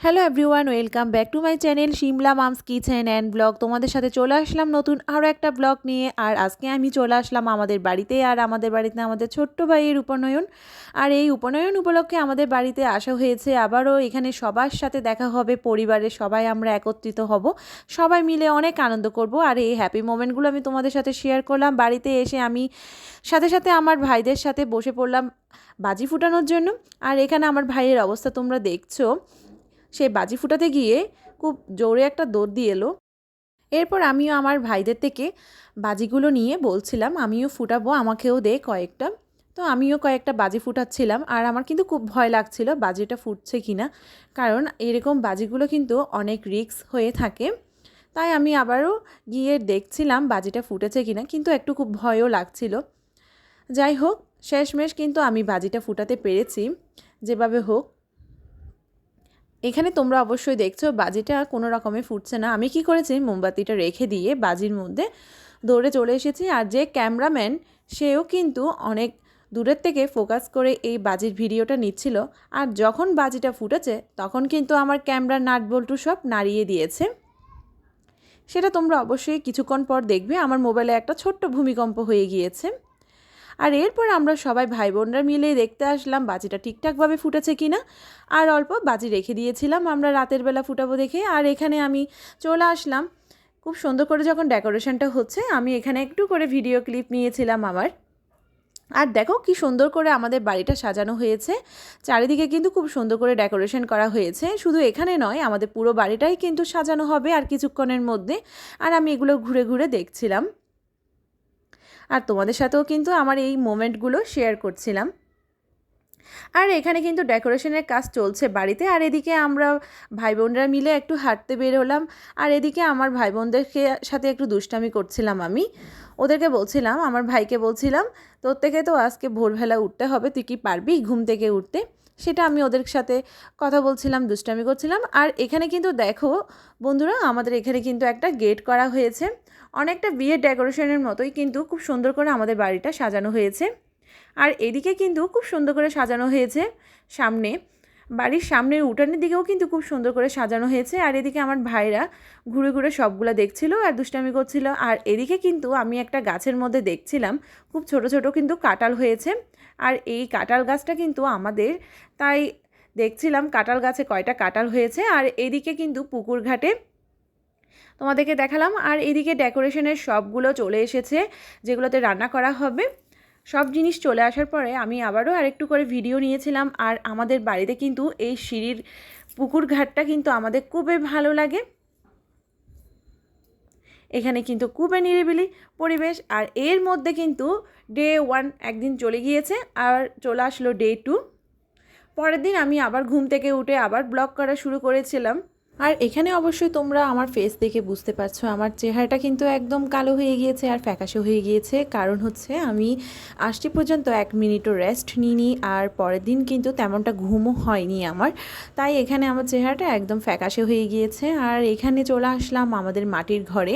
Hello everyone welcome back to my channel Shimla mom's kitchen and blog তোমাদের সাথে চলে আসলাম নতুন আরও একটা ব্লগ নিয়ে। আর আজকে আমি চলে আসলাম আমাদের বাড়িতে আর আমাদের বাড়িতে আমাদের ছোট্ট ভাইয়ের উপনয়ন। আর এই উপনয়ন উপলক্ষে আমাদের বাড়িতে আসা হয়েছে। আবারও এখানে সবার সাথে দেখা হবে, পরিবারের সবাই আমরা একত্রিত হব। সবাই মিলে অনেক আনন্দ করব। আর এই হ্যাপি মোমেন্টগুলো আমি তোমাদের সাথে শেয়ার করলাম। বাড়িতে এসে আমি সাথে সাথে আমার ভাইদের সাথে বসে পড়লাম বাজি ফুটানোর জন্য। আর এখানে আমার ভাইয়ের অবস্থা তোমরা দেখছ। সে বাজি ফুটাতে গিয়ে খুব জোরে একটা দৌড় দিয়ে এলো। এরপর আমিও আমার ভাইদের থেকে বাজিগুলো নিয়ে বলছিলাম, আমিও ফুটাবো, আমাকেও দে কয়েকটা। তো আমিও কয়েকটা বাজি ফুটাচ্ছিলাম আর আমার কিন্তু খুব ভয় লাগছিল বাজিটা ফুটছে কি না, কারণ এরকম বাজিগুলো কিন্তু অনেক রিস্ক হয়ে থাকে। তাই আমি আবারও গিয়ে দেখছিলাম বাজিটা ফুটেছে কি না, কিন্তু একটু খুব ভয়ও লাগছিল। যাই হোক, শেষমেশ কিন্তু আমি বাজিটা ফুটাতে পেরেছি। যেভাবে হোক এখানে তোমরা অবশ্যই দেখছ, বাজিটা কোনো রকমে ফুটছে না। আমি কি করেছি? মোমবাতিটা রেখে দিয়ে বাজির মধ্যে দৌড়ে চলে এসেছি। আর যে ক্যামেরাম্যান, সেও কিন্তু অনেক দূরের থেকে ফোকাস করে এই বাজির ভিডিওটা নিচ্ছিল। আর যখন বাজিটা ফুটেছে, তখন কিন্তু আমার ক্যামেরার নাট বল্টু সব নাড়িয়ে দিয়েছে। সেটা তোমরা অবশ্যই কিছুক্ষণ পর দেখবে। আমার মোবাইলে একটা ছোট্ট ভূমিকম্প হয়ে গিয়েছে। আর এরপর আমরা সবাই ভাই বোনরা মিলে দেখতে আসলাম বাজিটা ঠিকঠাকভাবে ফুটেছে কি না আর অল্প বাজি রেখে দিয়েছিলাম আমরা রাতের বেলা ফুটাবো দেখে। আর এখানে আমি চলে আসলাম। খুব সুন্দর করে যখন ডেকোরেশনটা হচ্ছে, আমি এখানে একটু করে ভিডিও ক্লিপ নিয়েছিলাম আমার। আর দেখো কি সুন্দর করে আমাদের বাড়িটা সাজানো হয়েছে। চারিদিকে কিন্তু খুব সুন্দর করে ডেকোরেশন করা হয়েছে। শুধু এখানে নয়, আমাদের পুরো বাড়িটাই কিন্তু সাজানো হবে আর কিছুক্ষণের মধ্যে। আর আমি এগুলো ঘুরে ঘুরে দেখছিলাম। আর তোমাদের সাথেও কিন্তু আমার এই মোমেন্টগুলো শেয়ার করছিলাম। আর এখানে কিন্তু ডেকোরেশনের কাজ চলছে বাড়িতে। আর এদিকে আমরা ভাই বোনরা মিলে একটু হাঁটতে বের হলাম। আর এদিকে আমার ভাই বোনদেরকে সাথে একটু দুষ্টামি করছিলাম আমি। ওদেরকে বলছিলাম, আমার ভাইকে বলছিলাম, তোর থেকে তো আজকে ভোরবেলা উঠতে হবে, তুই কি পারবি ঘুম থেকে উঠতে? সেটা আমি ওদের সাথে কথা বলছিলাম, দুষ্টামি করছিলাম। আর এখানে কিন্তু দেখো বন্ধুরা, আমাদের এখানে কিন্তু একটা গেট করা হয়েছে। অনেকটা বিয়ের ডেকোরেশনের মতোই কিন্তু খুব সুন্দর করে আমাদের বাড়িটা সাজানো হয়েছে। আর এদিকে কিন্তু খুব সুন্দর করে সাজানো হয়েছে সামনে। বাড়ির সামনের উঠানের দিকেও কিন্তু খুব সুন্দর করে সাজানো হয়েছে। আর এদিকে আমার ভাইরা ঘুরে ঘুরে সবগুলো দেখছিল আর দুষ্টামি করছিল। আর এদিকে কিন্তু আমি একটা গাছের মধ্যে দেখছিলাম, খুব ছোট ছোট কিন্তু কাটাল হয়েছে। আর এই কাটাল গাছটা কিন্তু আমাদের, তাই দেখছিলাম কাটাল গাছে কয়টা কাটাল হয়েছে। আর এদিকে কিন্তু পুকুর ঘাটে তোমাদেরকে দেখালাম। আর এদিকে ডেকোরেশনের সবগুলো চলে এসেছে, যেগুলোতে রান্না করা হবে। সব জিনিস চলে আসার পরে আমি আবারও আরেকটু করে ভিডিও নিয়েছিলাম। আর আমাদের বাড়িতে কিন্তু এই সিঁড়ির পুকুর ঘাটটা কিন্তু আমাদের খুবই ভালো লাগে। এখানে কিন্তু খুবই নিরিবিলি পরিবেশ। আর এর মধ্যে কিন্তু ডে ওয়ান একদিন চলে গিয়েছে আর চলে আসলো ডে টু। পরের দিন আমি আবার ঘুম থেকে উঠে আবার ব্লগ করা শুরু করেছিলাম। আর এখানে অবশ্যই তোমরা আমার ফেস দেখে বুঝতে পারছ, আমার চেহারাটা কিন্তু একদম কালো হয়ে গিয়েছে আর ফ্যাকাশে হয়ে গিয়েছে। কারণ হচ্ছে আমি আসটি পর্যন্ত এক মিনিটও রেস্ট নিইনি আর পরের দিন কিন্তু তেমনটা ঘুমও হয়নি আমার। তাই এখানে আমার চেহারাটা একদম ফ্যাকাশে হয়ে গিয়েছে আর এখানে চলে আসলাম আমাদের মাটির ঘরে।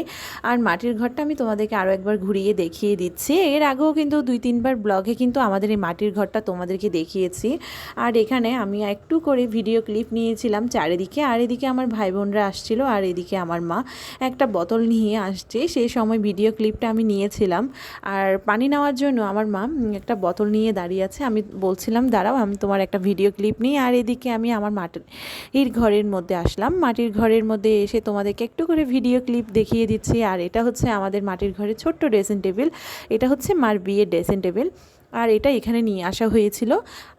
আর মাটির ঘরটা আমি তোমাদেরকে আরও একবার ঘুরিয়ে দেখিয়ে দিচ্ছি। এর আগেও কিন্তু দুই তিনবার ব্লগে কিন্তু আমাদের এই মাটির ঘরটা তোমাদেরকে দেখিয়েছি। আর এখানে আমি একটু করে ভিডিও ক্লিপ নিয়েছিলাম চারিদিকে, আর এদিকে আমার ভাই বোনরা আসছিল আর এদিকে আমার মা একটা বোতল নিয়ে আসছে। সেই সময় ভিডিও ক্লিপটা আমি নিয়েছিলাম। আর পানি নেওয়ার জন্য আমার মা একটা বোতল নিয়ে দাঁড়িয়ে আছে। আমি বলছিলাম, দাঁড়াও, আমি তোমার একটা ভিডিও ক্লিপ নিই। আর এদিকে আমি আমার মাটির ঘরের মধ্যে আসলাম। মাটির ঘরের মধ্যে এসে তোমাদেরকে একটু করে ভিডিও ক্লিপ দেখিয়ে দিচ্ছি। আর এটা হচ্ছে আমাদের মাটির ঘরের ছোট্ট ড্রেসিং টেবিল। এটা হচ্ছে মার বিয়ের ড্রেসিং টেবিল। আর এটা এখানে নিয়ে আসা হয়েছিল।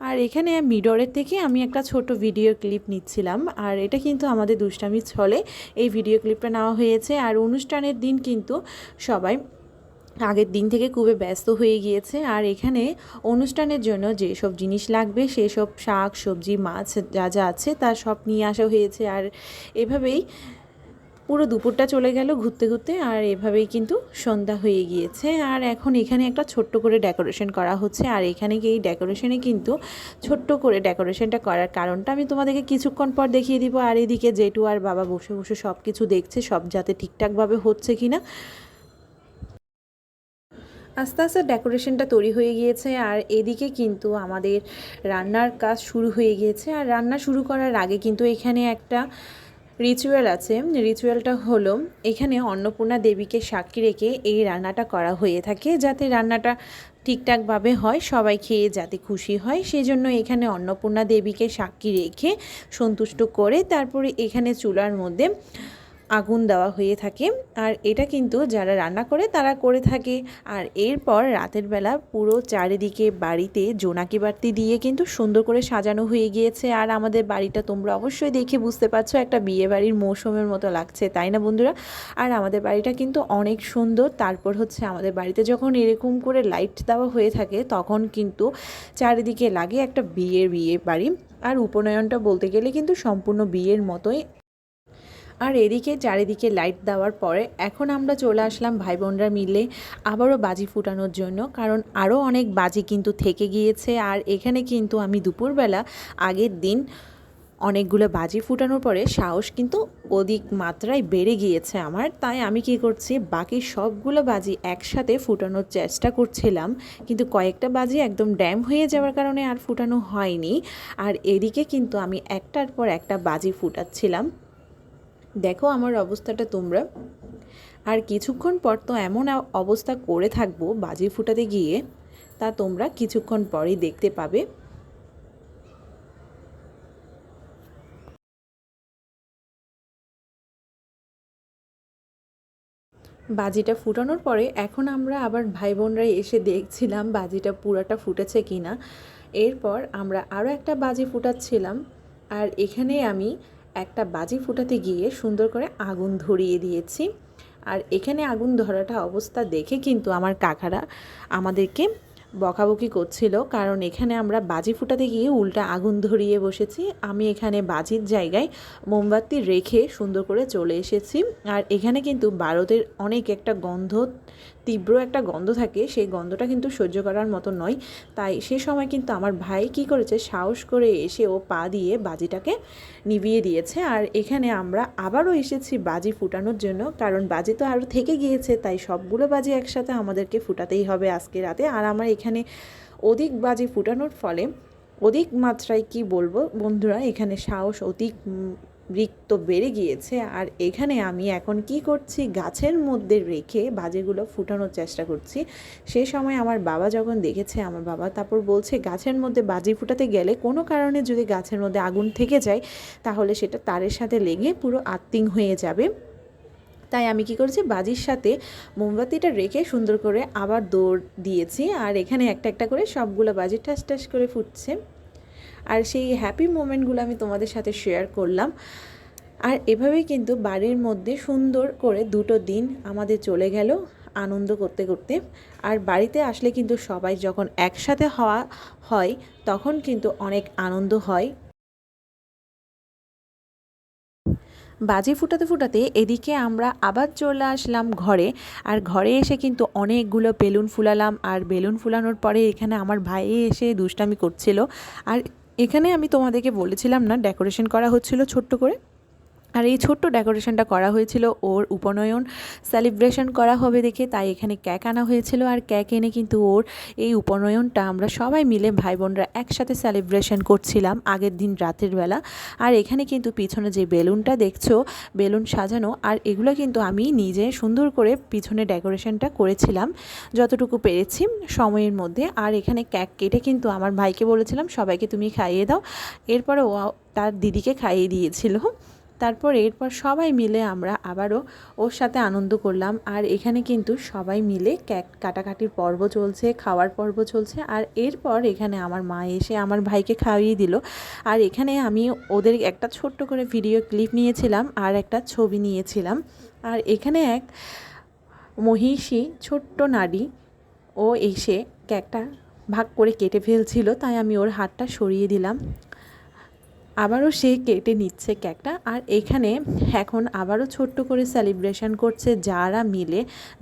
আর এখানে মিডরের থেকে আমি একটা ছোট ভিডিও ক্লিপ নিচ্ছিলাম। আর এটা কিন্তু আমাদের দুষ্টামির ছলে এই ভিডিও ক্লিপটা নেওয়া হয়েছে। আর অনুষ্ঠানের দিন কিন্তু সবাই আগের দিন থেকে খুবই ব্যস্ত হয়ে গিয়েছে। আর এখানে অনুষ্ঠানের জন্য যেসব জিনিস লাগবে, সেসব শাক, সবজি, মাছ যা যা আছে তা সব নিয়ে আসা হয়েছে। আর এভাবেই পুরো দুপুরটা চলে গেল ঘুরতে ঘুরতে আর এভাবেই কিন্তু সন্ধ্যা হয়ে গিয়েছে। আর এখন এখানে একটা ছোট্ট করে ডেকোরেশন করা হচ্ছে। আর এখানে এই ডেকোরেশনে কিন্তু ছোট্ট করে ডেকোরেশনটা করার কারণটা আমি তোমাদেরকে কিছুক্ষণ পর দেখিয়ে দিব। আর এদিকে জেঠু আর বাবা বসে বসে সব কিছু দেখছে, সব যাতে ঠিকঠাকভাবে হচ্ছে কি না আস্তে আস্তে ডেকোরেশনটা তৈরি হয়ে গিয়েছে। আর এদিকে কিন্তু আমাদের রান্নার কাজ শুরু হয়ে গিয়েছে। আর রান্না শুরু করার আগে কিন্তু এখানে একটা রিচুয়াল আছে। রিচুয়ালটা হলো, এখানে অন্নপূর্ণা দেবীকে সাক্ষী রেখে এই রান্নাটা করা হয়ে থাকে যাতে রান্নাটা ঠিকঠাকভাবে হয়, সবাই খেয়ে যাতে খুশি হয়। সেই জন্য এখানে অন্নপূর্ণা দেবীকে সাক্ষী রেখে সন্তুষ্ট করে তারপরে এখানে চুলার মধ্যে আগুন দেওয়া হয়ে থাকে। আর এটা কিন্তু যারা রান্না করে তারা করে থাকে। আর এরপর রাতের বেলা পুরো চারিদিকে বাড়িতে জোনাকি বাতি দিয়ে কিন্তু সুন্দর করে সাজানো হয়ে গিয়েছে। আর আমাদের বাড়িটা তোমরা অবশ্যই দেখে বুঝতে পারছ, একটা বিয়ে বাড়ির মৌসুমের মতো লাগছে, তাই না বন্ধুরা? আর আমাদের বাড়িটা কিন্তু অনেক সুন্দর। তারপর হচ্ছে আমাদের বাড়িতে যখন এরকম করে লাইট দেওয়া হয়ে থাকে, তখন কিন্তু চারিদিকে লাগে একটা বিয়ের বিয়ে বাড়ি আর উপনয়নটা বলতে গেলে কিন্তু সম্পূর্ণ বিয়ের মতোই আর এদিকে চারিদিকে লাইট দেওয়ার পরে এখন আমরা চলে আসলাম ভাই বোনরা মিলে আবারও বাজি ফুটানোর জন্য, কারণ আরও অনেক বাজি কিন্তু থেকে গিয়েছে। আর এখানে কিন্তু আমি দুপুরবেলা আগের দিন অনেকগুলো বাজি ফুটানোর পরে সাহস কিন্তু অধিক মাত্রায় বেড়ে গিয়েছে আমার। তাই আমি কি করছি, বাকি সবগুলো বাজি একসাথে ফুটানোর চেষ্টা করছিলাম, কিন্তু কয়েকটা বাজি একদম ড্যাম হয়ে যাওয়ার কারণে আর ফুটানো হয়নি। আর এদিকে কিন্তু আমি একটার পর একটা বাজি ফুটাচ্ছিলাম। দেখো আমার অবস্থাটা তোমরা। আর কিছুক্ষণ পর তো এমন অবস্থা করে থাকব, বাজি ফুটাতে গিয়ে, তা তোমরা কিছুক্ষণ পরেই দেখতে পাবে। বাজিটা ফুটানোর পরে এখন আমরা আবার ভাই বোনরা এসে দেখছিলাম বাজিটা পুরাটা ফুটেছে কি না এরপর আমরা আরও একটা বাজি ফুটাচ্ছিলাম। আর এখানে আমি একটা বাজি ফুটাতে গিয়ে সুন্দর করে আগুন ধরিয়ে দিয়েছি। আর এখানে আগুন ধরাটা অবস্থা দেখে কিন্তু আমার কাকারা আমাদেরকে বকাবকি করছিল, কারণ এখানে আমরা বাজি ফুটাতে গিয়ে উল্টা আগুন ধরিয়ে বসেছি। আমি এখানে বাজির জায়গায় মোমবাতি রেখে সুন্দর করে চলে এসেছি। আর এখানে কিন্তু ভারতের অনেক একটা গন্ধ তীব্র একটা গন্ধ থাকে, সেই গন্ধটা কিন্তু সহ্য করার মতো নয়। তাই সে সময় কিন্তু আমার ভাই কি করেছে, সাহস করে এসে ও পা দিয়ে বাজিটাকে নিভিয়ে দিয়েছে। আর এখানে আমরা আবারও এসেছি বাজি ফুটানোর জন্য, কারণ বাজি তো আরও থেকে গিয়েছে, তাই সবগুলো বাজি একসাথে আমাদেরকে ফুটাতেই হবে আজকে রাতে। আর আমার এখানে অধিক বাজি ফুটানোর ফলে অধিক মাত্রায় কি বলব বন্ধুরা, এখানে সাহস অধিক রিক্ত বেড়ে গিয়েছে, আর এখানে আমি এখন কি করছি? গাছের মধ্যে রেখে বাজেগুলো ফুটানোর চেষ্টা করছি। সে সময় আমার বাবা যখন দেখেছে, আমার বাবা তারপর বলছে, গাছের মধ্যে বাজি ফুটাতে গেলে কোনো কারণে যদি গাছের মধ্যে আগুন থেকে যায়, তাহলে সেটা তারের সাথে লেগে পুরো আত্মিং হয়ে যাবে। তাই আমি কি করেছি? বাজির সাথে মোমবাতিটা রেখে সুন্দর করে আবার দৌড় দিয়েছি, আর এখানে একটা একটা করে সবগুলো বাজি ঠাস ঠাস করে ফুটছে। আর সেই হ্যাপি মোমেন্টগুলো আমি তোমাদের সাথে শেয়ার করলাম। আর এভাবেই কিন্তু বাড়ির মধ্যে সুন্দর করে দুটো দিন আমাদের চলে গেল আনন্দ করতে করতে। আর বাড়িতে আসলে কিন্তু সবাই যখন একসাথে হওয়া হয়, তখন কিন্তু অনেক আনন্দ হয়। বাজি ফুটাতে ফুটাতে এদিকে আমরা আবার চলে আসলাম ঘরে। আর ঘরে এসে কিন্তু অনেকগুলো বেলুন ফুলালাম। আর বেলুন ফুলানোর পরে এখানে আমার ভাই এসে দুষ্টামি করছিল। আর এখানে আমি তোমাদেরকে বলেছিলাম না ডেকোরেশন করা হচ্ছিল ছোট্ট করে। আর এই ছোট্ট ডেকোরেশনটা করা হয়েছিল ওর উপনয়ন। সেলিব্রেশন করা হবে দেখে তাই এখানে ক্যাক আনা হয়েছিল আর ক্যাক এনে কিন্তু ওর এই উপনয়নটা আমরা সবাই মিলে ভাই বোনরা একসাথে সেলিব্রেশন করছিলাম আগের দিন রাতের বেলা। আর এখানে কিন্তু পিছনে যে বেলুনটা দেখছ, বেলুন সাজানো আর এগুলো কিন্তু আমি নিজে সুন্দর করে পিছনে ডেকোরেশনটা করেছিলাম যতটুকু পেরেছি সময়ের মধ্যে। আর এখানে ক্যাক কেটে কিন্তু আমার ভাইকে বলেছিলাম, সবাইকে তুমি খাইয়ে দাও। এরপরে ও তার দিদিকে খাইয়ে দিয়েছিল। তারপর এরপর সবাই মিলে আমরা আবারও ওর সাথে আনন্দ করলাম। আর এখানে কিন্তু সবাই মিলে ক্যাক, কাটাকাটির পর্ব চলছে, খাওয়ার পর্ব চলছে। আর এরপর এখানে আমার মা এসে আমার ভাইকে খাইয়ে দিল। আর এখানে আমি ওদের একটা ছোট্ট করে ভিডিও ক্লিপ নিয়েছিলাম আর একটা ছবি নিয়েছিলাম। আর এখানে এক মহিষী, ছোট্ট নারী, ও এসে ক্যাকটা ভাগ করে কেটে ফেলছিল। তাই আমি ওর হাতটা সরিয়ে দিলাম। আবারও সে কেটে নিচ্ছে কেকটা। আর এখানে এখন আবারও ছোট্ট করে সেলিব্রেশন করছে যারা মিলে,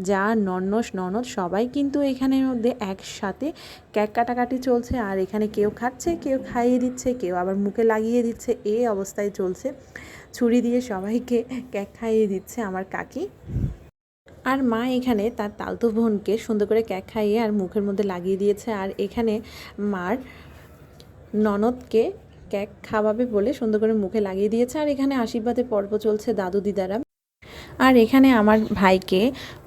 যা নন্নস ননদ সবাই কিন্তু এখানের মধ্যে একসাথে কেক কাটাকাটি চলছে। আর এখানে কেউ খাচ্ছে, কেউ খাইয়ে দিচ্ছে, কেউ আবার মুখে লাগিয়ে দিচ্ছে। এই অবস্থায় চলছে। ছুরি দিয়ে সবাইকে কেক খাইয়ে দিচ্ছে আমার কাকি। আর মা এখানে তার তালতো বোনকে সুন্দর করে ক্যাক খাইয়ে আর মুখের মধ্যে লাগিয়ে দিয়েছে। আর এখানে মার ননদকে ক্যাক খাওয়াবে বলে সুন্দর করে মুখে লাগিয়ে দিয়েছে। আর এখানে আশীর্বাদের পর্ব চলছে দাদু দিদারা। আর এখানে আমার ভাইকে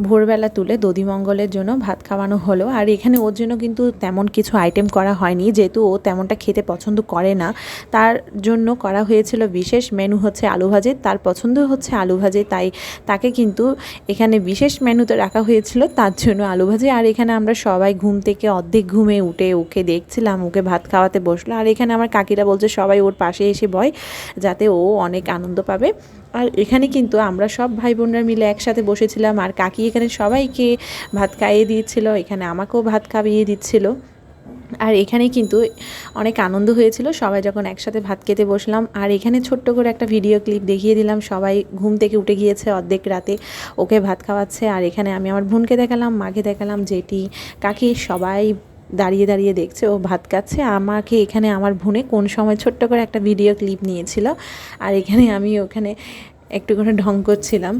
ভোরবেলা তুলে দধিমঙ্গলের জন্য ভাত খাওয়ানো হলো। আর এখানে ওর জন্য কিন্তু তেমন কিছু আইটেম করা হয়নি, যেহেতু ও তেমনটা খেতে পছন্দ করে না। তার জন্য করা হয়েছিল বিশেষ মেনু হচ্ছে আলু ভাজি, তার পছন্দ হচ্ছে আলু ভাজি, তাই তাকে কিন্তু এখানে বিশেষ মেনুতে রাখা হয়েছিল তার জন্য আলু ভাজি। আর এখানে আমরা সবাই ঘুম থেকে অর্ধেক ঘুমে উঠে ওকে দেখছিলাম, ওকে ভাত খাওয়াতে বসল। আর এখানে আমার কাকিরা বলছে সবাই ওর পাশে এসে বয়, যাতে ও অনেক আনন্দ পাবে। আর এখানে কিন্তু আমরা সব ভাই বোনরা মিলে একসাথে বসেছিলাম। আর কাকি এখানে সবাইকে ভাত খাইয়ে দিচ্ছিল, এখানে আমাকেও ভাত খাইয়ে দিচ্ছিল। আর এখানে কিন্তু অনেক আনন্দ হয়েছিল, সবাই যখন একসাথে ভাত খেতে বসলাম। আর এখানে ছোট্ট করে একটা ভিডিও ক্লিপ দেখিয়ে দিলাম, সবাই ঘুম থেকে উঠে গিয়েছে অর্ধেক রাতে, ওকে ভাত খাওয়াচ্ছে। আর এখানে আমি আমার বোনকে দেখালাম, মাকে দেখালাম যেটি কাকি, সবাই দাঁড়িয়ে দাঁড়িয়ে দেখছে, ও ভাত খাচ্ছে। আমাকে এখানে আমার বোনে কোন সময় ছোট্ট করে একটা ভিডিও ক্লিপ নিয়েছিল, আর এখানে আমি ওখানে একটু করে ঢং করছিলাম।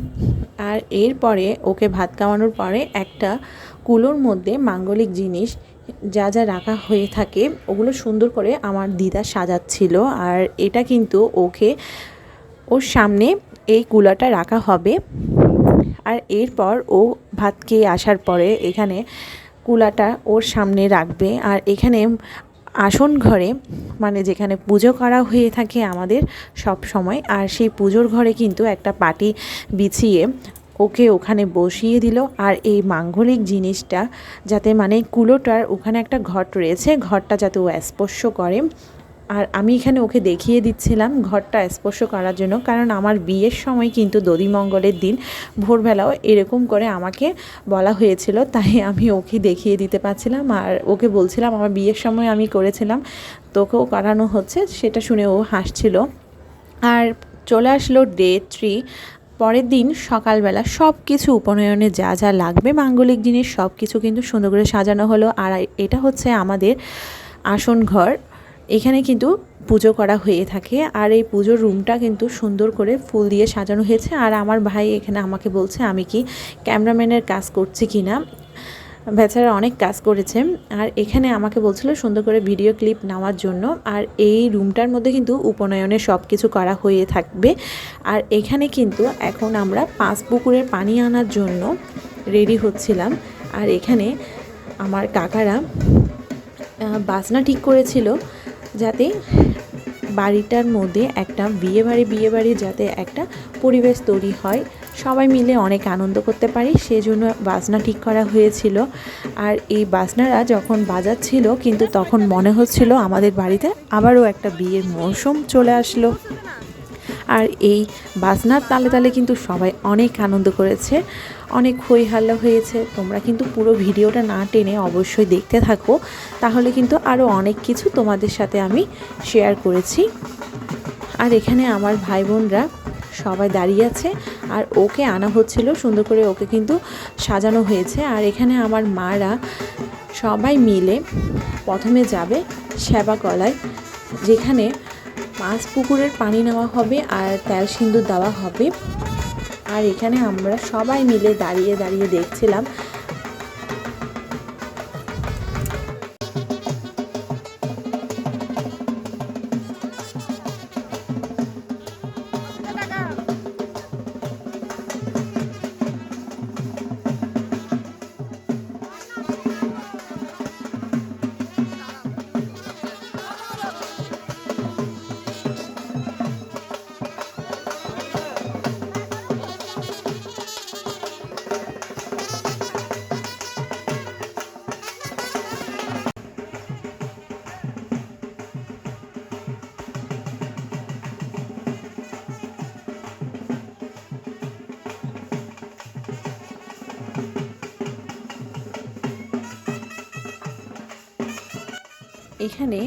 আর এরপরে ওকে ভাত খাওয়ানোর পরে একটা কুলোর মধ্যে মাঙ্গলিক জিনিস যা যা রাখা হয়ে থাকে, ওগুলো সুন্দর করে আমার দিদা সাজাচ্ছিল। আর এটা কিন্তু ওকে ওর সামনে এই কুলাটা রাখা হবে। আর এরপর ও ভাত খেয়ে আসার পরে এখানে কুলাটা ওর সামনে রাখবে। আর এখানে আসন ঘরে মানে যেখানে পুজো করা হয়ে থাকে আমাদের সব সময়, আর সেই পুজোর ঘরে কিন্তু একটা পাটি বিছিয়ে ওকে ওখানে বসিয়ে দিল। আর এই মাঙ্গলিক জিনিসটা যাতে মানে কুলোটার ওখানে একটা ঘট রয়েছে ঘরটা যাতে ও স্পর্শ করে। আর আমি এখানে ওকে দেখিয়ে দিচ্ছিলাম ঘরটা স্পর্শ করার জন্য, কারণ আমার বিয়ের সময় কিন্তু দধিমঙ্গলের দিন ভোরবেলাও এরকম করে আমাকে বলা হয়েছিল, তাই আমি ওকে দেখিয়ে দিতে পারছিলাম। আর ওকে বলছিলাম, আমার বিয়ের সময় আমি করেছিলাম, তোকেও করানো হচ্ছে। সেটা শুনে ও হাসছিল। আর চলে আসলো ডে থ্রি। পরের দিন সকালবেলা সব কিছু উপনয়নে যা যা লাগবে, মাঙ্গলিক জিনিস সব কিছু কিন্তু সুন্দর করে সাজানো হলো। আর এটা হচ্ছে আমাদের আসন ঘর। এখানে কিন্তু পুজো করা হয়ে থাকে। আর এই পুজোর রুমটা কিন্তু সুন্দর করে ফুল দিয়ে সাজানো হয়েছে। আর আমার ভাই এখানে আমাকে বলছে, আমি কি ক্যামেরাম্যানের কাজ করছি কি না? বেচারা অনেক কাজ করেছে। আর এখানে আমাকে বলছিল সুন্দর করে ভিডিও ক্লিপ নেওয়ার জন্য। আর এই রুমটার মধ্যে কিন্তু উপনয়নে সব কিছু করা হয়ে থাকবে। আর এখানে কিন্তু এখন আমরা পাঁচ পুকুরের পানি আনার জন্য রেডি হচ্ছিলাম। আর এখানে আমার কাকারা বাসনা ঠিক করেছিল। যাতে বাড়িটার মধ্যে একটা বিয়ে বাড়ি বিয়ে বাড়ি যাতে একটা পরিবেশ তৈরি হয়। সবাই মিলে অনেক আনন্দ করতে পারি, সেজন্য বাজনা ঠিক করা হয়েছিল। আর এই বাজনারা যখন বাজাচ্ছিল, কিন্তু তখন মনে হচ্ছিল আমাদের বাড়িতে আবারও একটা বিয়ের মৌসুম চলে আসলো। আর এই বাজনার তালে তালে কিন্তু সবাই অনেক আনন্দ করেছে। অনেক হই হাল্লা হয়েছে। তোমরা কিন্তু পুরো ভিডিওটা না টেনে অবশ্যই দেখতে থাকো। তাহলে কিন্তু আরও অনেক কিছু তোমাদের সাথে আমি শেয়ার করেছি। আর এখানে আমার ভাই বোনরা সবাই দাঁড়িয়ে আছে। আর ওকে আনা হচ্ছিল, সুন্দর করে ওকে কিন্তু সাজানো হয়েছে। আর এখানে আমার মারা সবাই মিলে প্রথমে যাবে সেবা কলায় যেখানে মাছ পুকুরের পানি নেওয়া হবে আর তেল সিন্দুর দেওয়া হবে। আর এখানে আমরা সবাই মিলে দাঁড়িয়ে দাঁড়িয়ে দেখছিলাম এখানে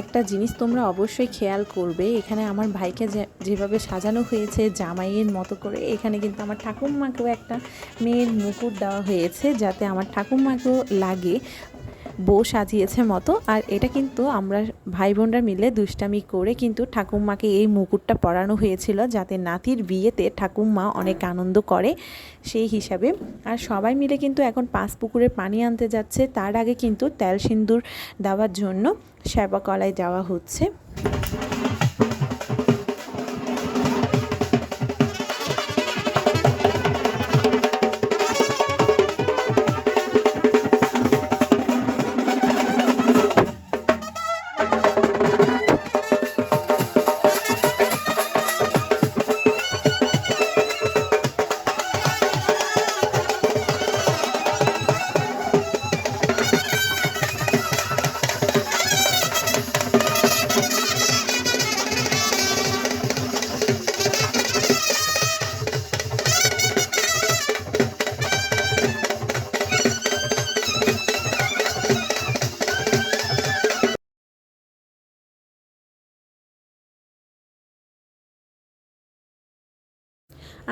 একটা জিনিস তোমরা অবশ্যই খেয়াল করবে। এখানে আমার ভাইকে যেভাবে সাজানো হয়েছে জামাইয়ের মতো করে, এখানে কিন্তু আমার ঠাকুমাকেও একটা মেয়ের মুকুট দেওয়া হয়েছে যাতে আমার ঠাকুমাকেও লাগে। বউ সাজিয়েছে মতো, আর এটা কিন্তু আমরা ভাই বোনরা মিলে দুষ্টামি করে কিন্তু ঠাকুমাকে এই মুকুটটা পরানো হয়েছিল যাতে নাতির বিয়েতে ঠাকুমা অনেক আনন্দ করে সেই হিসাবে। আর সবাই মিলে কিন্তু এখন পাঁচ পুকুরে পানি আনতে যাচ্ছে। তার আগে কিন্তু তেল সিন্দুর দেওয়ার জন্য সেবা কলায় যাওয়া হচ্ছে।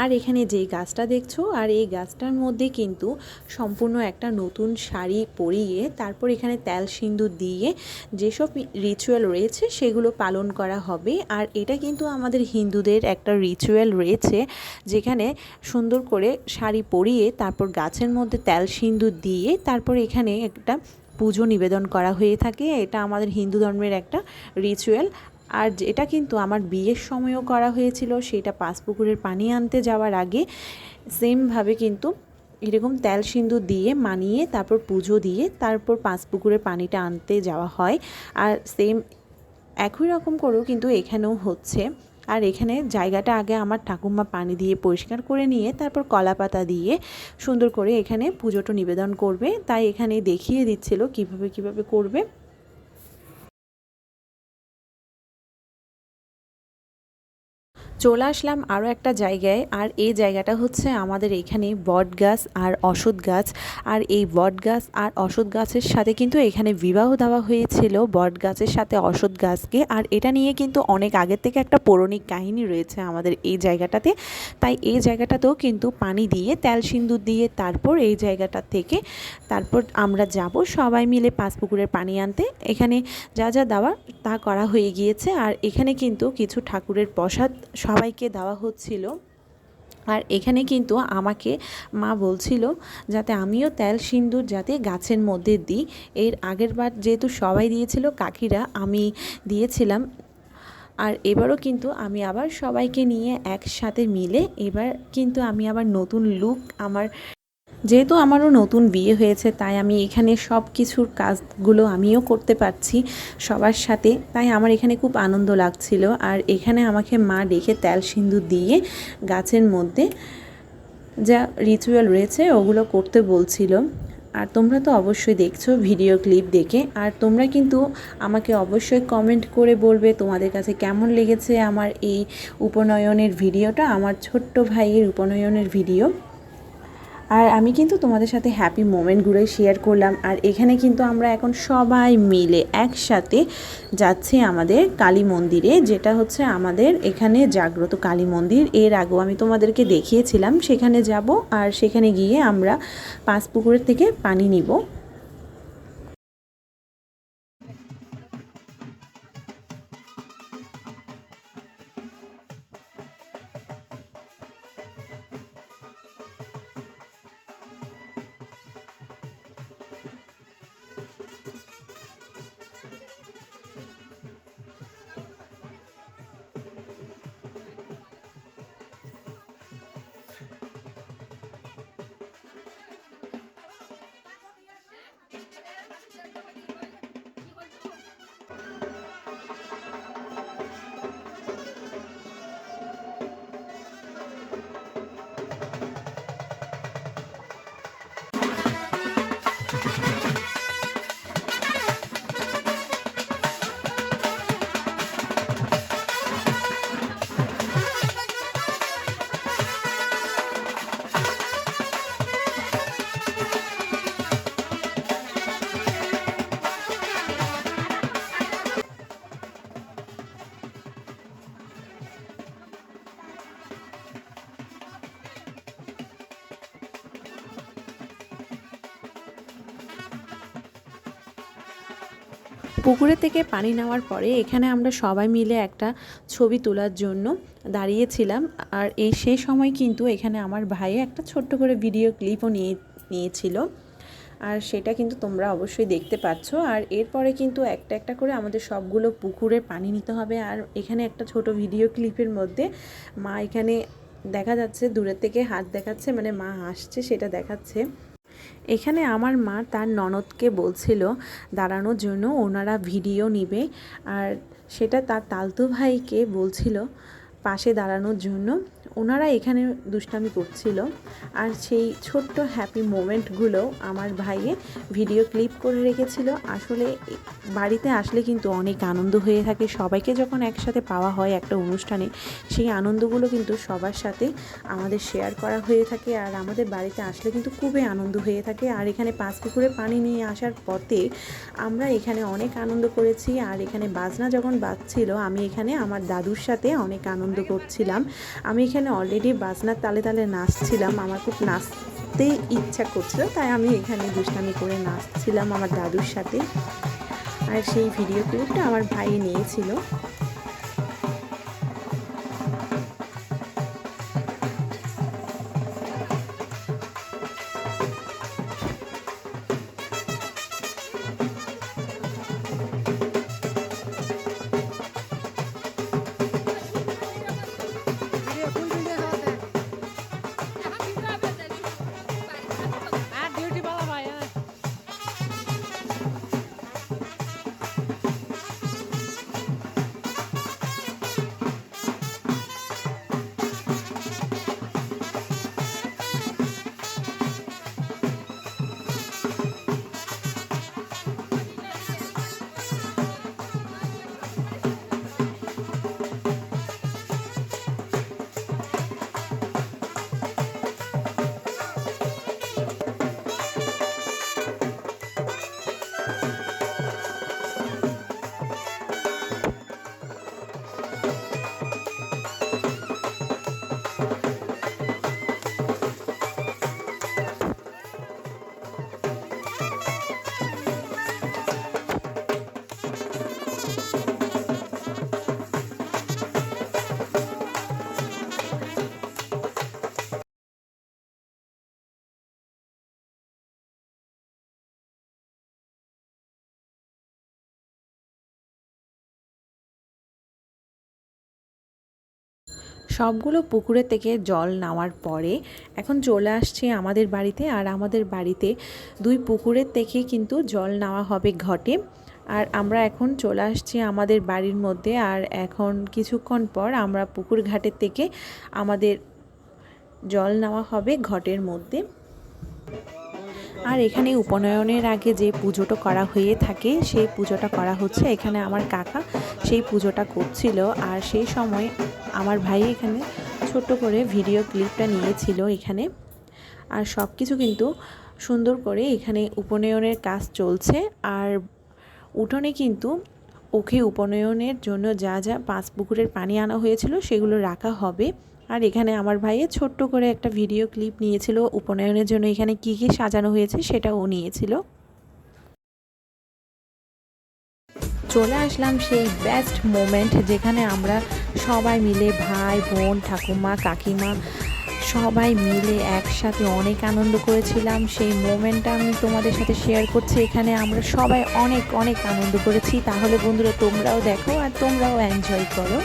আর এখানে যেই গাছটা দেখছ, আর এই গাছটার মধ্যে কিন্তু সম্পূর্ণ একটা নতুন শাড়ি পরিয়ে, তারপর এখানে তেল সিন্দুর দিয়ে যেসব রিচুয়াল রয়েছে সেগুলো পালন করা হবে। আর এটা কিন্তু আমাদের হিন্দুদের একটা রিচুয়াল রয়েছে, যেখানে সুন্দর করে শাড়ি পরিয়ে, তারপর গাছের মধ্যে তেল সিন্দুর দিয়ে, তারপর এখানে একটা পুজো নিবেদন করা হয়ে থাকে। এটা আমাদের হিন্দু ধর্মের একটা রিচুয়াল আর এটা কিন্তু আমার বিয়ের সময়ও করা হয়েছিল, সেটা পাঁচপুকুরের পানি আনতে যাওয়ার আগে সেমভাবে কিন্তু এরকম তেল সিন্দুর দিয়ে মানিয়ে তারপর পুজো দিয়ে তারপর পাঁচপুকুরের পানিটা আনতে যাওয়া হয়। আর সেম একই রকম করেও কিন্তু এখানেও হচ্ছে। আর এখানে জায়গাটা আগে আমার ঠাকুমা পানি দিয়ে পরিষ্কার করে নিয়ে তারপর কলা পাতা দিয়ে সুন্দর করে এখানে পুজোটা নিবেদন করবে। তাই এখানে দেখিয়ে দিচ্ছিল কীভাবে কীভাবে করবে। চলে আসলাম আরও একটা জায়গায়, আর এই জায়গাটা হচ্ছে আমাদের এখানে বট গাছ আর অসৎ গাছ। আর এই বট গাছ আর অসৎ গাছের সাথে কিন্তু এখানে বিবাহ দেওয়া হয়েছিল বট গাছের সাথে অসৎ গাছকে। আর এটা নিয়ে কিন্তু অনেক আগের থেকে একটা পৌরাণিক কাহিনী রয়েছে আমাদের এই জায়গাটাতে। তাই এই জায়গাটাতেও কিন্তু পানি দিয়ে, তেল সিন্দুর দিয়ে তারপর এই জায়গাটা থেকে তারপর আমরা যাব সবাই মিলে পাঁচ পুকুরের পানি আনতে। এখানে যা যা দেওয়ার তা করা হয়ে গিয়েছে। আর এখানে কিন্তু কিছু ঠাকুরের প্রসাদ সবাইকে দেওয়া হচ্ছিল। আর এখানে কিন্তু আমাকে মা বলছিল যাতে আমিও তেল সিন্দুর যাতে গাছের মধ্যে দিই। এর আগের বার যেহেতু সবাই দিয়েছিল, কাকিরা আমি দিয়েছিলাম। আর এবারও কিন্তু আমি আবার সবাইকে নিয়ে একসাথে মিলে এবার কিন্তু আমি আবার নতুন লুক আমার যেহেতু আমারও নতুন বিয়ে হয়েছে, তাই আমি এখানে সব কিছুর কাজগুলো আমিও করতে পারছি সবার সাথে। তাই আমার এখানে খুব আনন্দ লাগছিল। আর এখানে আমাকে মা ডেকে তেল সিন্দুর দিয়ে গাছের মধ্যে যা রিচুয়াল রয়েছে, ওগুলো করতে বলছিল। আর তোমরা তো অবশ্যই দেখছ ভিডিও ক্লিপ দেখে। আর তোমরা কিন্তু আমাকে অবশ্যই কমেন্ট করে বলবে তোমাদের কাছে কেমন লেগেছে আমার এই উপনয়নের ভিডিওটা আমার ছোট্ট ভাইয়ের উপনয়নের ভিডিও আর আমি কিন্তু তোমাদের সাথে হ্যাপি মোমেন্টগুলোই শেয়ার করলাম। আর এখানে কিন্তু আমরা এখন সবাই মিলে একসাথে যাচ্ছি আমাদের কালী মন্দিরে, যেটা হচ্ছে আমাদের এখানে জাগ্রত কালী মন্দির। এর আগেও আমি তোমাদেরকে দেখিয়েছিলাম, সেখানে যাব আর সেখানে গিয়ে আমরা পাঁচ পুকুরের থেকে পানি নিব। পুকুরে থেকে পানি নেওয়ার পরে এখানে আমরা সবাই মিলে একটা ছবি তোলার জন্য দাঁড়িয়েছিলাম। আর এই সেই সময় কিন্তু এখানে আমার ভাই একটা ছোট্ট করে ভিডিও ক্লিপও নিয়ে, নিয়েছিল। আর সেটা কিন্তু তোমরা অবশ্যই দেখতে পাচ্ছ। আর এরপরে কিন্তু একটা একটা করে আমাদের সবগুলো পুকুরে পানি নিতে হবে। আর এখানে একটা ছোট ভিডিও ক্লিপের মধ্যে মা এখানে দেখা যাচ্ছে, দূরের থেকে হাত দেখাচ্ছে মানে মা হাসছে, সেটা দেখাচ্ছে। এখানে আমার মা তার ননদকে বলছিল, দাঁড়ানোর জন্য ওনারা ভিডিও নিবে। আর সেটা তার তালতু ভাইকে বলছিল, পাশে দাঁড়ানোর জন্য। ওনারা এখানে দুষ্টামি করছিল আর সেই ছোট্ট হ্যাপি মোমেন্টগুলো আমার ভাইয়ে ভিডিও ক্লিপ করে রেখেছিল। আসলে বাড়িতে আসলে কিন্তু অনেক আনন্দ হয়ে থাকে। সবাইকে যখন একসাথে পাওয়া হয় একটা অনুষ্ঠানে, সেই আনন্দগুলো কিন্তু সবার সাথে আমাদের শেয়ার করা হয়ে থাকে আর আমাদের বাড়িতে আসলে কিন্তু খুবই আনন্দ হয়ে থাকে। আর এখানে পাঁচ পুকুরে পানি নিয়ে আসার পথে আমরা এখানে অনেক আনন্দ করেছি আর এখানে বাজনা যখন বাজছিল, আমি এখানে আমার দাদুর সাথে অনেক আনন্দ করছিলাম। আমি এখানে অলরেডি বাজনার তালে তালে নাচছিলাম। আমার খুব নাচতে ইচ্ছা করছিল, তাই আমি এখানে দুষ্টামি করে নাচছিলাম আমার দাদুর সাথে। আর সেই ভিডিও ক্লিপটা আমার ভাই নিয়েছিল। সবগুলো পুকুরের থেকে জল নেওয়ার পরে এখন চলে আসছে আমাদের বাড়িতে আর আমাদের বাড়িতে দুই পুকুরের থেকে কিন্তু জল নেওয়া হবে ঘটে। আর আমরা এখন চলে আসছি আমাদের বাড়ির মধ্যে আর এখন কিছুক্ষণ পর আমরা পুকুর ঘাটের থেকে আমাদের জল নেওয়া হবে ঘটের মধ্যে। আর এখানে উপনয়নের আগে যে পুজোটা করা হয়ে থাকে, সেই পুজোটা করা হচ্ছে। এখানে আমার কাকা সেই পুজোটা করছিল। আর সেই সময় আমার ভাই এখানে ছোট করে ভিডিও ক্লিপটা নিয়েছিল এখানে। আর সব কিছু কিন্তু সুন্দর করে এখানে উপনয়নের কাজ চলছে। আর উঠোনে কিন্তু ওকে উপনয়নের জন্য যা যা পাঁচ পুকুরের পানি আনা হয়েছিল, সেগুলো রাখা হবে। আর এখানে আমার ভাইয়ের ছোট্ট করে একটা ভিডিও ক্লিপ নিয়েছিল উপনয়নের জন্য এখানে কি কি সাজানো হয়েছে সেটা ও নিয়েছিল। চলে আসলাম সেই বেস্ট মোমেন্ট যেখানে আমরা সবাই মিলে ভাই, বোন, ঠাকুমা, কাকিমা সবাই মিলে একসাথে অনেক আনন্দ করেছিলাম। সেই মোমেন্টটা আমি তোমাদের সাথে শেয়ার করছি। এখানে আমরা সবাই অনেক অনেক আনন্দ করেছি। তাহলে বন্ধুরা তোমরাও দেখো আর তোমরাও এনজয় করো।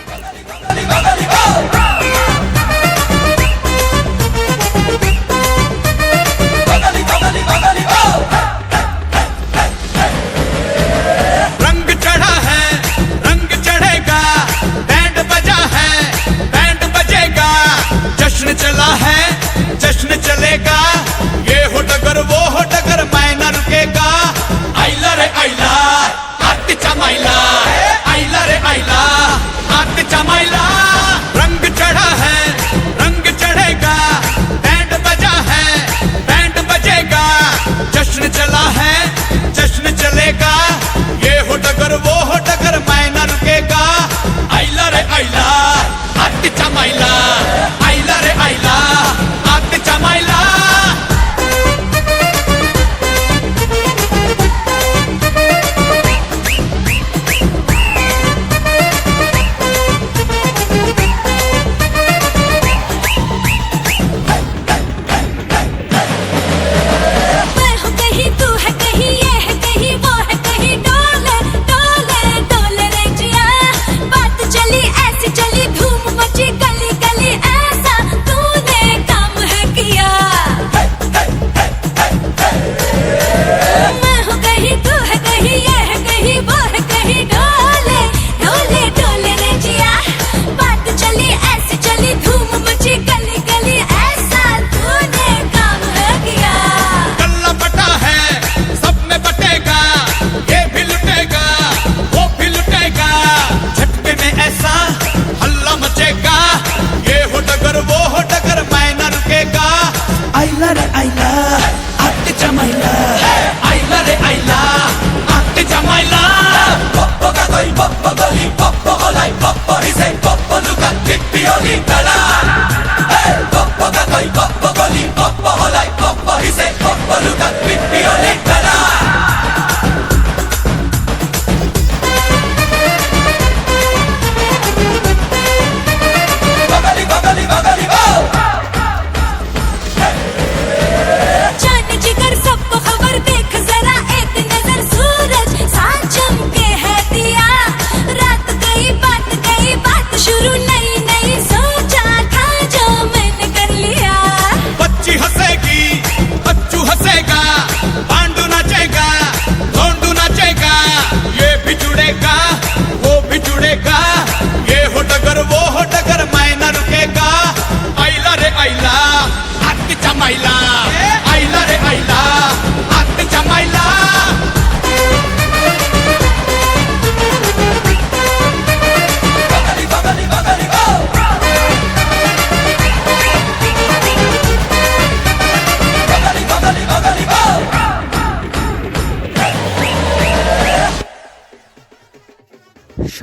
है जश्न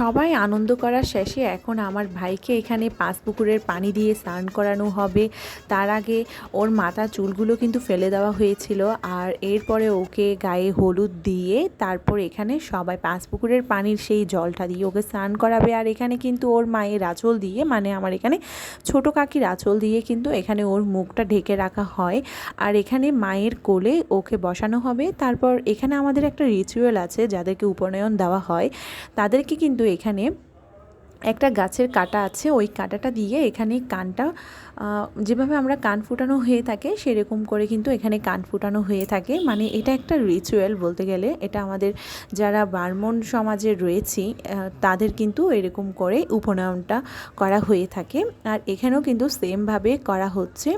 সবাই আনন্দ করার শেষে এখন আমার ভাইকে এখানে পাঁচ পুকুরের পানি দিয়ে স্নান করানো হবে। তার আগে ওর মাথা চুলগুলো কিন্তু ফেলে দেওয়া হয়েছিল আর এরপরে ওকে গায়ে হলুদ দিয়ে তারপর এখানে সবাই পাঁচ পুকুরের পানির সেই জলটা দিয়ে ওকে স্নান করাবে। আর এখানে কিন্তু ওর মায়ের আঁচল দিয়ে মানে আমার এখানে ছোট কাকির আঁচল দিয়ে কিন্তু এখানে ওর মুখটা ঢেকে রাখা হয়। আর এখানে মায়ের কোলে ওকে বসানো হবে। তারপর এখানে আমাদের একটা রিচুয়াল আছে যাদেরকে উপনয়ন দেওয়া হয়। তাদেরকে কিন্তু এখানে একটা গাছের কাটা আছে। ওই কাটাটা দিয়ে এখানে কানটা যেভাবে আমরা কান ফুটানো হয়ে থাকে, সেরকম করে কিন্তু এখানে কান ফুটানো হয়ে থাকে। মানে এটা একটা রিচুয়াল বলতে গেলে। এটা আমাদের যারা বার্মন সমাজে রয়েছি তাদের কিন্তু এরকম করে উপনয়নটা করা হয়ে থাকে। আর এখানেও কিন্তু সেমভাবে করা হচ্ছে।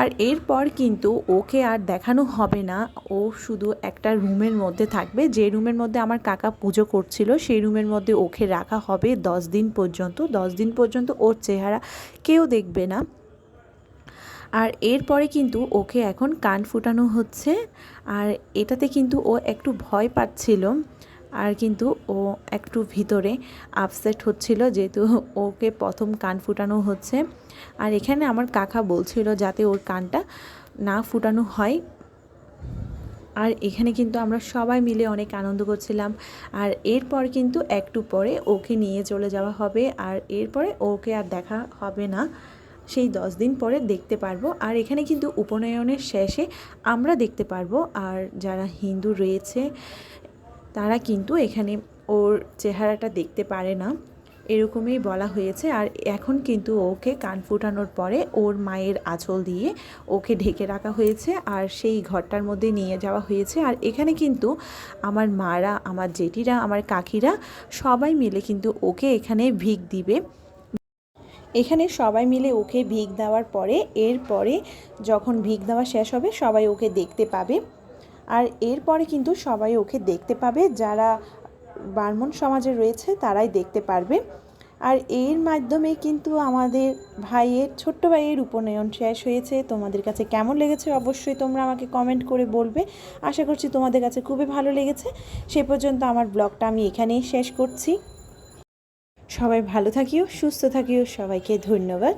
আর এরপর কিন্তু ওকে আর দেখানো হবে না। ও শুধু একটা রুমের মধ্যে থাকবে। যে রুমের মধ্যে আমার কাকা পুজো করছিল, সেই রুমের মধ্যে ওকে রাখা হবে দশ দিন পর্যন্ত। দশ দিন পর্যন্ত ওর চেহারা কেউ দেখবে না। আর এরপরে কিন্তু ওকে এখন কান ফুটানো হচ্ছে। আর এটাতে কিন্তু ও একটু ভয় পাচ্ছিল। আর কিন্তু ও একটু ভিতরে আপসেট হচ্ছিল, যেহেতু ওকে প্রথম কান ফুটানো হচ্ছে। আর এখানে আমার কাকা বলছিল যাতে ওর কানটা না ফুটানো হয়। আর এখানে কিন্তু আমরা সবাই মিলে অনেক আনন্দ করছিলাম। আর এরপর কিন্তু একটু পরে ওকে নিয়ে চলে যাওয়া হবে। আর এরপরে ওকে আর দেখা হবে না। সেই দশ দিন পরে দেখতে পারব। আর এখানে কিন্তু উপনয়নের শেষে আমরা দেখতে পারব। আর যারা হিন্দু রয়েছে, তারা কিন্তু এখানে ওর চেহারাটা দেখতে পারে না। এরকমই বলা হয়েছে। আর এখন কিন্তু ওকে কান ফুটানোর পরে ওর মায়ের আঁচল দিয়ে ওকে ঢেকে রাখা হয়েছে আর সেই ঘরটার মধ্যে নিয়ে যাওয়া হয়েছে। আর এখানে কিন্তু আমার মারা, আমার জেঠিরা, আমার কাকিরা সবাই মিলে কিন্তু ওকে এখানে ভিক দিবে। এখানে সবাই মিলে ওকে ভিক দেওয়ার পরে, এরপরে যখন ভিক দেওয়া শেষ হবে, সবাই ওকে দেখতে পাবে। আর এরপরে কিন্তু সবাই ওকে দেখতে পাবে। যারা বার্মন সমাজে রয়েছে, তারাই দেখতে পারবে। আর এর মাধ্যমে কিন্তু আমাদের ভাইয়ের, ছোট্ট ভাইয়ের উপনয়ন শেষ হয়েছে। তোমাদের কাছে কেমন লেগেছে অবশ্যই তোমরা আমাকে কমেন্ট করে বলবে। আশা করছি তোমাদের কাছে খুবই ভালো লেগেছে। সে পর্যন্ত আমার ব্লগটা আমি এখানেই শেষ করছি। সবাই ভালো থাকিও, সুস্থ থাকিও। সবাইকে ধন্যবাদ।